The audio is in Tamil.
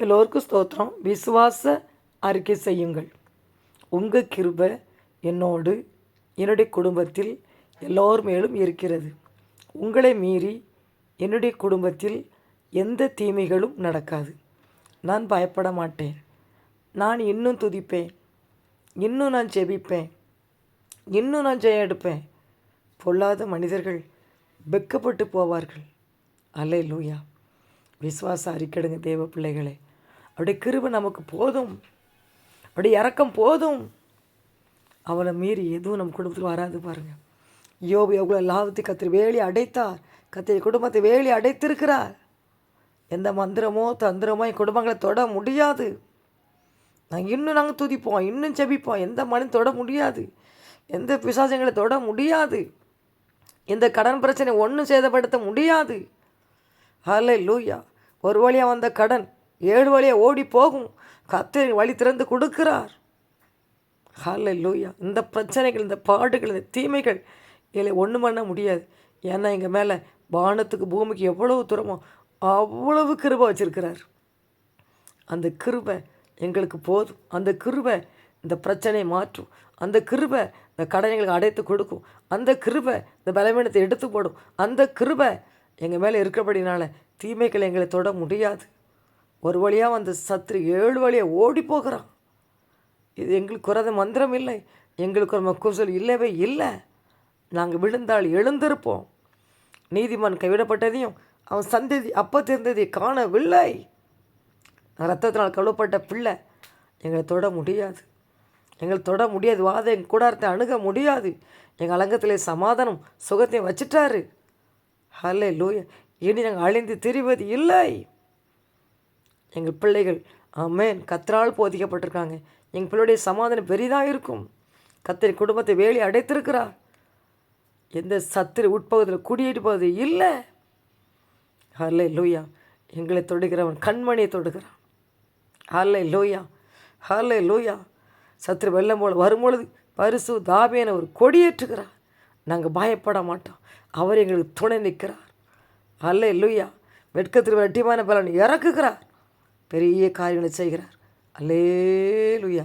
எல்லோருக்கும் ஸ்தோத்திரம். விசுவாச அறிக்கை செய்யுங்கள். உங்கள் கிருப என்னோடு என்னுடைய குடும்பத்தில் எல்லோர் மேலும் இருக்கிறது. உங்களை மீறி என்னுடைய குடும்பத்தில் எந்த தீமைகளும் நடக்காது. நான் பயப்பட மாட்டேன். நான் இன்னும் துதிப்பேன். இன்னும் நான் ஜெபிப்பேன். இன்னும் நான் ஜெயம் எடுப்பேன். பொல்லாத மனிதர்கள் வெக்கப்பட்டு போவார்கள். அல்ல லூயா விசுவாச அறிக்கடுங்க தேவ பிள்ளைகளே. அப்படியே கிருப நமக்கு போதும். அப்படியே இறக்கம் போதும். அவளை மீறி எதுவும் நம்ம குடும்பத்தில் வராது பாருங்கள் யோபு எவ்வளோ லாபத்தை கத்திரி வேலி அடைத்தார். கத்திரி குடும்பத்தை வேலி அடைத்திருக்கிறார். எந்த மந்திரமோ தந்திரமோ என் குடும்பங்களை தொட முடியாது. நாங்கள் இன்னும் நாங்கள் துதிப்போம் இன்னும் செபிப்போம் எந்த மனும் தொட முடியாது. எந்த பிசாசங்களை தொட முடியாது. இந்த கடன் பிரச்சனை ஒன்றும் சேதப்படுத்த முடியாது. ஹலே லூயா ஒரு வழியாக வந்த கடன் ஏழு வழியாக ஓடி போகும். கத்தர் வழி திறந்து கொடுக்கிறார். ஹலே லூயா இந்த பிரச்சனைகள் இந்த பாடுகள் இந்த தீமைகள் இதில் ஒன்றும் பண்ண முடியாது. ஏன்னா எங்கள் மேலே வானத்துக்கு பூமிக்கு எவ்வளவு தூரமோ அவ்வளவு கிருபை வச்சுருக்கிறார். அந்த கிருபை எங்களுக்கு போதும். அந்த கிருபை இந்த பிரச்சனையை மாற்றும். அந்த கிருபை இந்த கடனைகளுக்கு எங்களுக்கு அடைத்து கொடுக்கும். அந்த கிருபை இந்த பலவீனத்தை எடுத்து போடும். அந்த கிருபை எங்கள் மேலே இருக்கிறபடினால தீமைகள் எங்களை தொட முடியாது. ஒரு வழியாக வந்த சத்ரு ஏழு வழியாக ஓடி போகிறான். இது எங்களுக்கு ஒரு மந்திரம் இல்லை. எங்களுக்கு ஒரு மக்கூசல் இல்லவே இல்லை. நாங்கள் விழுந்தால் எழுந்திருப்போம். நீதிமான் கைவிடப்பட்டதையும் அவன் சந்ததி அப்போ தெரிந்ததை காணவில்லை ரத்தத்தினால் கழுவப்பட்ட பிள்ளை. எங்களை தொட முடியாது. எங்களை தொட முடியாது. வாத எங்கள் கூடாரத்தை அணுக முடியாது. எங்கள் அலங்கத்திலே சமாதானம் சுகத்தையும் வச்சிட்டாரு. ஹலே லூய இனி நாங்கள் அழிந்து திரிவது இல்லை. எங்கள் பிள்ளைகள். ஆமேன். கத்தரால் போதிக்கப்பட்டிருக்காங்க. எங்கள் பிள்ளையுடைய சமாதானம் பெரிதாக இருக்கும். கத்திரி குடும்பத்தை வேலி அடைத்திருக்கிறார். எந்த சத்திர உட்பகுதியில் குடியிருப்பது இல்லை. ஹல்லே லூயா எங்களை தொடுகிறவன் கண்மணியை தொடுகிறான். ஹல்லே லூயா ஹல்லே லூயா சத்ரு வெள்ளம் போல் வரும்பொழுது பரிசு தாபியனை ஒரு கொடியேற்றுகிறார். நாங்கள் பயப்பட மாட்டோம். அவர் எங்களுக்கு துணை நிற்கிறார். அல்ல லூயா வெட்கத்திற்கு வெட்டிமான பலன் இறக்குகிறார். பெரிய காரியங்களை செய்கிறார். அல்லேலுயா.